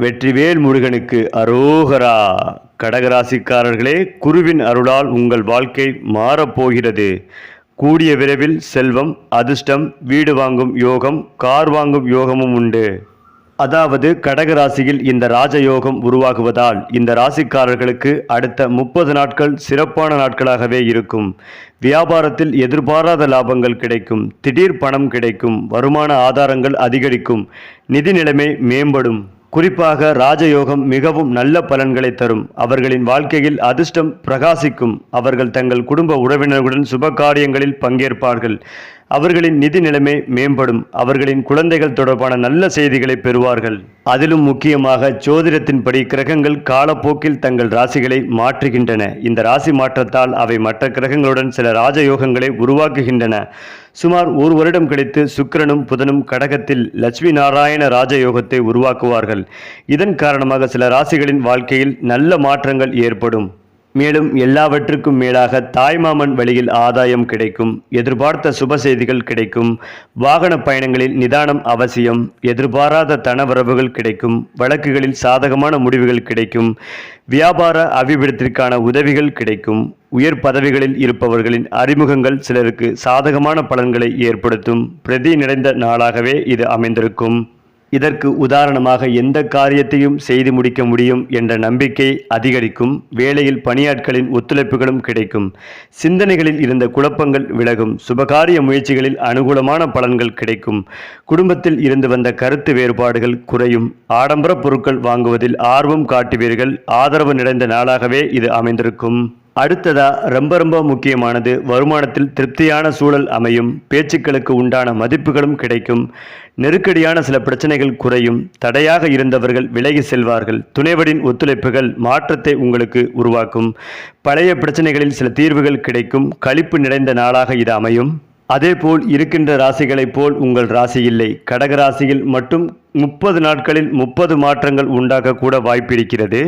வெற்றிவேல் முருகனுக்கு அரோகரா. கடகராசிக்காரர்களே குருவின் அருளால் உங்கள் வாழ்க்கை மாறப்போகிறது. கூடிய விரைவில் செல்வம் அதிர்ஷ்டம் வீடு வாங்கும் யோகம் கார் வாங்கும் யோகமும் உண்டு. அதாவது கடகராசியில் இந்த ராஜயோகம் உருவாகுவதால் இந்த ராசிக்காரர்களுக்கு அடுத்த முப்பது நாட்கள் சிறப்பான நாட்களாகவே இருக்கும். வியாபாரத்தில் எதிர்பாராத லாபங்கள் கிடைக்கும் திடீர் பணம் கிடைக்கும் வருமான ஆதாரங்கள் அதிகரிக்கும் நிதி நிலைமை மேம்படும். குறிப்பாக ராஜயோகம் மிகவும் நல்ல பலன்களை தரும். அவர்களின் வாழ்க்கையில் அதிர்ஷ்டம் பிரகாசிக்கும். அவர்கள் தங்கள் குடும்ப உறவினர்களுடன் சுப காரியங்களில் பங்கேற்பார்கள். அவர்களின் நிதி நிலைமை மேம்படும். அவர்களின் குழந்தைகள் தொடர்பான நல்ல செய்திகளை பெறுவார்கள். அதிலும் முக்கியமாக ஜோதிடத்தின்படி கிரகங்கள் காலப்போக்கில் தங்கள் ராசிகளை மாற்றுகின்றன. இந்த ராசி மாற்றத்தால் அவை மற்ற கிரகங்களுடன் சில ராஜயோகங்களை உருவாக்குகின்றன. சுமார் ஒரு வருடம் கழித்து சுக்கிரனும் புதனும் கடகத்தில் லட்சுமி நாராயண ராஜயோகத்தை உருவாக்குவார்கள். இதன் காரணமாக சில ராசிகளின் வாழ்க்கையில் நல்ல மாற்றங்கள் ஏற்படும். மேலும் எல்லாவற்றுக்கும் மேலாக தாய்மாமன் வழியில் ஆதாயம் கிடைக்கும் எதிர்பார்த்த சுப செய்திகள் கிடைக்கும் வாகன பயணங்களில் நிதானம் அவசியம் எதிர்பாராத தனவரவுகள் கிடைக்கும் வழக்குகளில் சாதகமான முடிவுகள் கிடைக்கும் வியாபார அபிவிருத்திற்கான உதவிகள் கிடைக்கும் உயர் பதவிகளில் இருப்பவர்களின் அறிமுகங்கள் சிலருக்கு சாதகமான பலன்களை ஏற்படுத்தும் பிரதி நிறைந்த நாளாகவே இது அமைந்திருக்கும். இதற்கு உதாரணமாக எந்த காரியத்தையும் செய்து முடிக்க முடியும் என்ற நம்பிக்கை அதிகரிக்கும் வேலையில் பணியாட்களின் ஒத்துழைப்புகளும் கிடைக்கும். சிந்தனைகளில் இருந்த குழப்பங்கள் விலகும் சுபகாரிய முயற்சிகளில் அனுகூலமான பலன்கள் கிடைக்கும். குடும்பத்தில் இருந்து வந்த கருத்து வேறுபாடுகள் குறையும் ஆடம்பர பொருட்கள் வாங்குவதில் ஆர்வம் காட்டுவீர்கள் ஆதரவு நிறைந்த நாளாகவே இது அமைந்திருக்கும். அடுத்ததா ரொம்ப ரொம்ப முக்கியமானது வருமானத்தில் திருப்தியான சூழல் அமையும் பேச்சுக்களுக்கு உண்டான மதிப்புகளும் கிடைக்கும் நெருக்கடியான சில பிரச்சனைகள் குறையும் தடையாக இருந்தவர்கள் விலகி செல்வார்கள் துணைவரின் ஒத்துழைப்புகள் மாற்றத்தை உங்களுக்கு உருவாக்கும் பழைய பிரச்சனைகளில் சில தீர்வுகள் கிடைக்கும் களிப்பு நிறைந்த நாளாக இது அமையும். அதேபோல் இருக்கின்ற ராசிகளைப் போல் உங்கள் ராசி இல்லை கடக ராசியில் மட்டும் முப்பது நாட்களில் முப்பது மாற்றங்கள் உண்டாகக்கூட வாய்ப்பிருக்கிறது.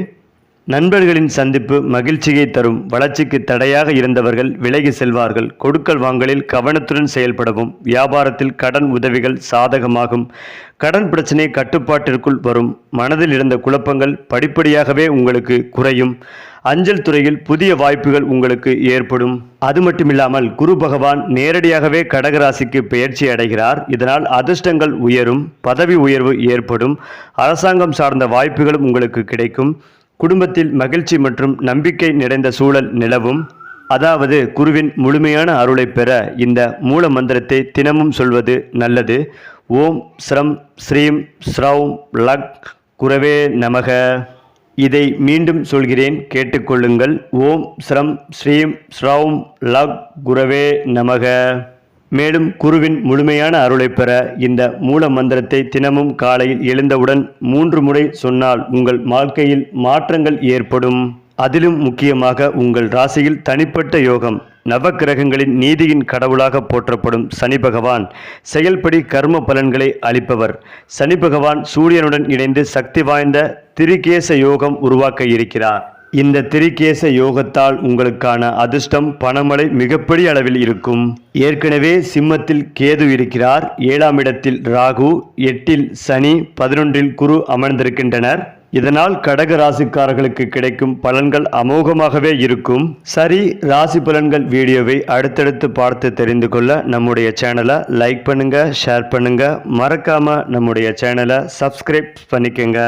நண்பர்களின் சந்திப்பு மகிழ்ச்சியை தரும். வளர்ச்சிக்கு தடையாக இருந்தவர்கள் விலகி செல்வார்கள். கொடுக்கல் வாங்கலில் கவனத்துடன் செயல்படவும். வியாபாரத்தில் கடன் உதவிகள் சாதகமாகும். கடன் பிரச்சனை கட்டுப்பாட்டிற்குள் வரும். மனதில் இருந்த குழப்பங்கள் படிப்படியாகவே உங்களுக்கு குறையும். அஞ்சல் துறையில் புதிய வாய்ப்புகள் உங்களுக்கு ஏற்படும். அது மட்டுமில்லாமல் குரு பகவான் நேரடியாகவே கடகராசிக்கு பெயர்ச்சி அடைகிறார். இதனால் அதிர்ஷ்டங்கள் உயரும். பதவி உயர்வு ஏற்படும். அரசாங்கம் சார்ந்த வாய்ப்புகளும் உங்களுக்கு கிடைக்கும். குடும்பத்தில் மகிழ்ச்சி மற்றும் நம்பிக்கை நிறைந்த சூழல் நிலவும். அதாவது குருவின் முழுமையான அருளை பெற இந்த மூல மந்திரத்தை தினமும் சொல்வது நல்லது. ஓம் ஸ்ரம் ஸ்ரீம் ஸ்ரௌம் லக் குரவே நமக. இதை மீண்டும் சொல்கிறேன் கேட்டுக்கொள்ளுங்கள். ஓம் ஸ்ரம் ஸ்ரீம் ஸ்ரௌம் லக் குரவே நமக. மேலும் குருவின் முழுமையான அருளை பெற இந்த மூல மந்திரத்தை தினமும் காலையில் எழுந்தவுடன் மூன்று முறை சொன்னால் உங்கள் வாழ்க்கையில் மாற்றங்கள் ஏற்படும். அதிலும் முக்கியமாக உங்கள் ராசியில் தனிப்பட்ட யோகம் நவக்கிரகங்களின் நீதியின் கடவுளாக போற்றப்படும் சனி பகவான். செயல்படி கர்ம பலன்களை அளிப்பவர். சனி பகவான் சூரியனுடன் இணைந்து சக்தி வாய்ந்த திரிகேச யோகம் உருவாக்க இருக்கிறார். இந்த திரிகேச யோகத்தால் உங்களுக்கான அதிர்ஷ்டம் பணமழை மிகப்பெரிய அளவில் இருக்கும். ஏற்கனவே சிம்மத்தில் கேது இருக்கிறார். ஏழாம் இடத்தில் ராகு எட்டில் சனி பதினொன்றில் குரு அமர்ந்திருக்கின்றனர். இதனால் கடக ராசிக்காரர்களுக்கு கிடைக்கும் பலன்கள் அமோகமாகவே இருக்கும். சரி ராசி பலன்கள் வீடியோவை அடுத்தடுத்து பார்த்து தெரிந்து கொள்ள நம்முடைய சேனலை லைக் பண்ணுங்க ஷேர் பண்ணுங்க. மறக்காம நம்முடைய சேனலை சப்ஸ்கிரைப் பண்ணிக்கங்க.